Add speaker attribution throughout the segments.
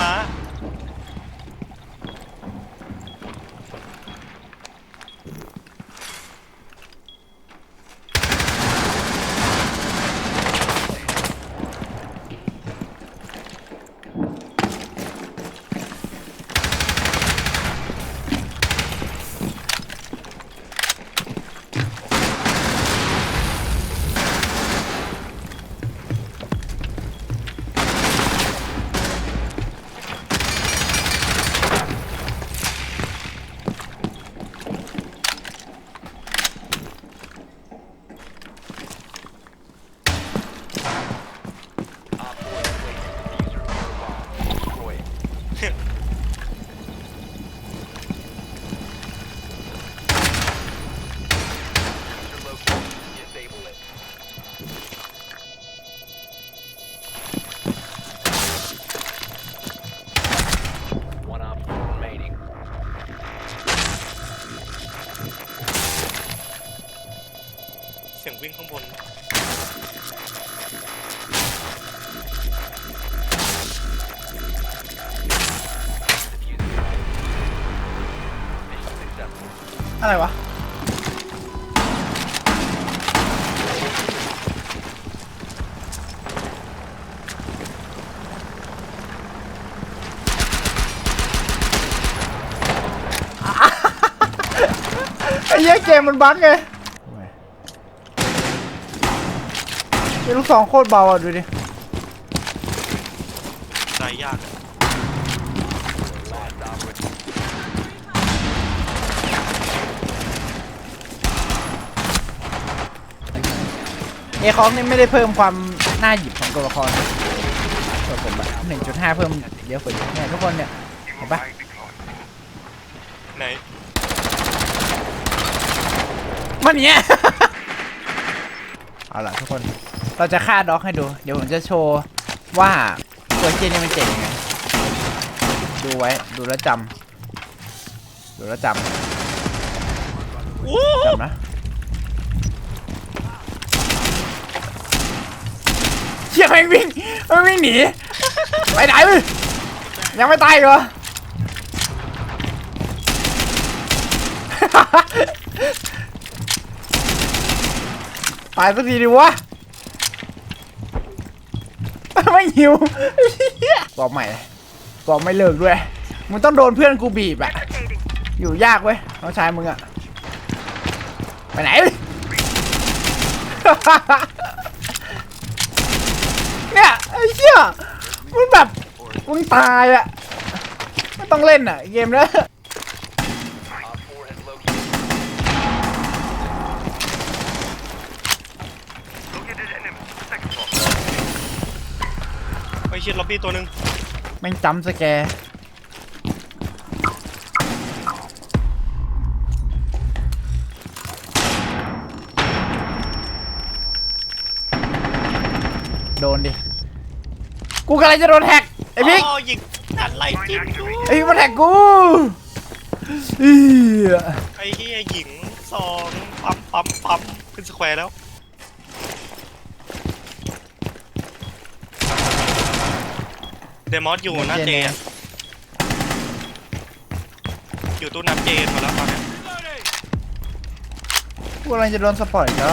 Speaker 1: ม้า
Speaker 2: อะไรวะ ไอ้เหี้ยเกมมันบั๊กไงไอ้ลูกสองโคตรเบาอะ ดูดิ
Speaker 1: ใจยากอะ
Speaker 2: อคองนี่ไม่ได้เพิ่มความน่าหยิบของตัวละครส่วนผมแบบหนึ่งจุดห้าเพิ่มเยอะกว่าเยอะเนี่ยทุกคนเนี่ยเห็นปะ
Speaker 1: ไหน
Speaker 2: มันเนี้ย เอาล่ะทุกคน เราจะฆ่าด็อกให้ดู เดี๋ยวผมจะโชว์ว่าตัวเจนี่มันเจ๋งยังไง ดูไว้ ดูแลวจำ ดูแลวจ
Speaker 1: วู้ำ
Speaker 2: จำนะ เชี่ยแม่งวิ่งแม่งวิ่งหนีไปไหนมึงยังไม่ตายอีกเหรอ ตายสักทีดิวะไม่หิวบอกใหม่บอกไม่เลิกด้วย มึงต้องโดนเพื่อนกูบีบอะอยู่ยากเว้ยน้องชายมึงอะไปไหนเนี่ยไอ้เหี้ยมึงแบบมึงตายอะไม่ต้องเล่นอะเกมเนี้ย
Speaker 3: Op four has located.
Speaker 1: ไปเชียร์ล็อบบี้ตัวหนึ่ง
Speaker 2: แม่งจำสแกร์โดนดิ กูกำลังจะโดนแฮกไอ้พิก
Speaker 1: อ๋อยิงอะไรยิงกู
Speaker 2: ไอ้พิกมันแฮกกูอี๋
Speaker 1: ไอ้เฮียหญิงสองปั๊มปั๊มปั๊มขึ้นสแควร์แล้วเดมอสอยู่หน้าเจอะอยู่ตู้น้ำเจนมาแล้วตอนเนี้ย
Speaker 2: กูกำลังจะโดนสปอร์ตอีกแล้ว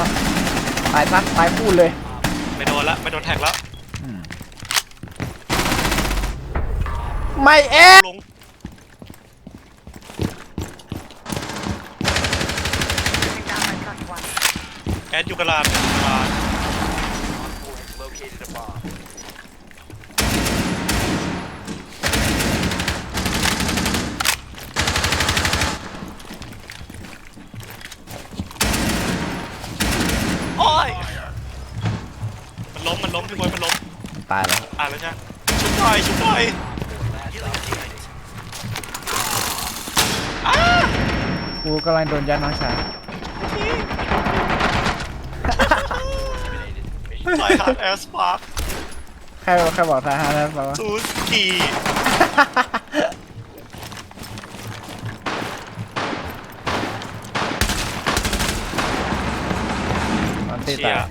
Speaker 2: ตายซักตายพูดเลย
Speaker 1: ไม่โดนละไม่โดนแท็กแล้ว
Speaker 2: ไม่เอ๊ะ
Speaker 1: ลงแอดอยู่กระลาดกระลาด
Speaker 3: Four has located a bomb.
Speaker 1: โอ้ยมันล้มมันล้มพี่บอยมันล้ม
Speaker 2: ตายแล้ว
Speaker 1: อ่านแล้วใช่ไหมชุบหน่อยชุบหน่อย
Speaker 2: กูกำลังโดนยัดน้องชาย
Speaker 3: Eliminated. Mission
Speaker 1: ใส่ฮาร์ดแอสพาร์ค
Speaker 2: ใครใครบอกทหารนะบอกว่า
Speaker 1: ซูสกี
Speaker 2: นอนตี
Speaker 1: เชี
Speaker 2: ตายย
Speaker 1: ร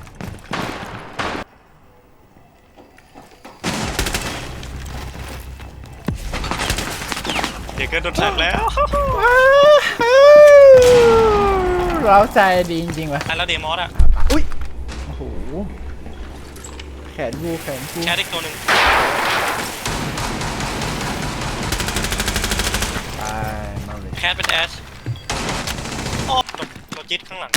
Speaker 1: เก็โดนแทงแล้ว
Speaker 2: เเราใจดีจริงๆว่ะ
Speaker 1: อันแล้วเดมอสอะ
Speaker 2: อุ้ย โอ้โห แขนกูแขนกู
Speaker 1: แคทอีกตัวหนึ่ง
Speaker 2: ตายมาเลย
Speaker 1: แคทเป็นแอชโอ้ตัวตัวจิ๊ดข้างหลัง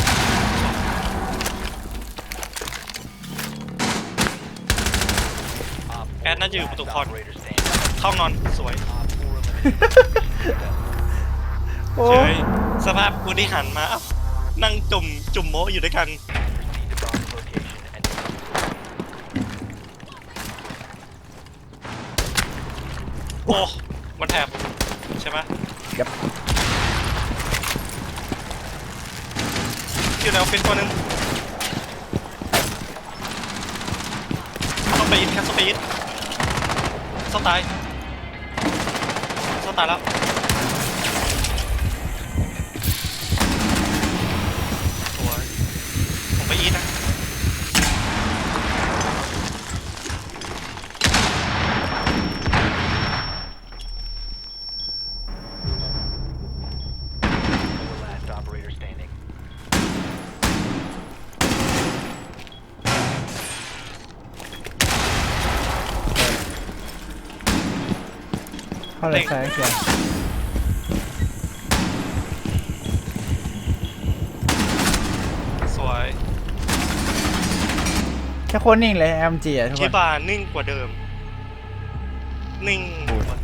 Speaker 1: แอดน่าจะอยู่ประตูคอนเข้านอนสวย
Speaker 2: โอ้
Speaker 1: เฉยสภาพกูที่หันมาอ้าวนั่งจุ่มจุ่มโมอยู่ด้วยกัน
Speaker 3: Proceed to bomb's location and defuse.
Speaker 1: โอ้มันแถบใช่ไหม
Speaker 2: ยับ
Speaker 1: อยู่ในออฟฟิศตัวหนึงสปีดแคทสปีดสตายสตายแล้ว สวย ผมไปอีทนะ
Speaker 3: Four last operator standing.
Speaker 2: เข้าเลยซ้ายเขียน
Speaker 1: สวย
Speaker 2: แค่โคตรนิ่งเลย MG อะทุกค
Speaker 1: ที่
Speaker 2: น
Speaker 1: บาร์นิ่งกว่าเดิม นิ่ง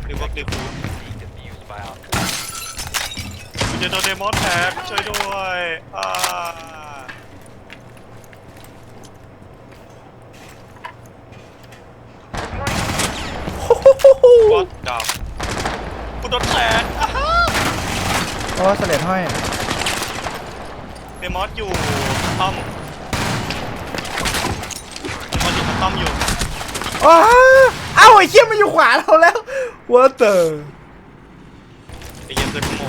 Speaker 1: หรือว่าดึก
Speaker 3: Proceed defused by Op 4.
Speaker 1: เจอโดนเดมอนแทกช่วยด้วยอ่าวัดดาวกู โดนแทกอ่าฮะ
Speaker 2: โอ้สเลดห้อย
Speaker 1: เดมอนอยู่ต้อมเดมอนอยู่กับต้อมอยู่
Speaker 2: ว้าเอ้าไอ้เขี้ยมันอยู่ขวาเราแล้ว What the
Speaker 1: ไอ้เหี้ยเกินชั่วโมง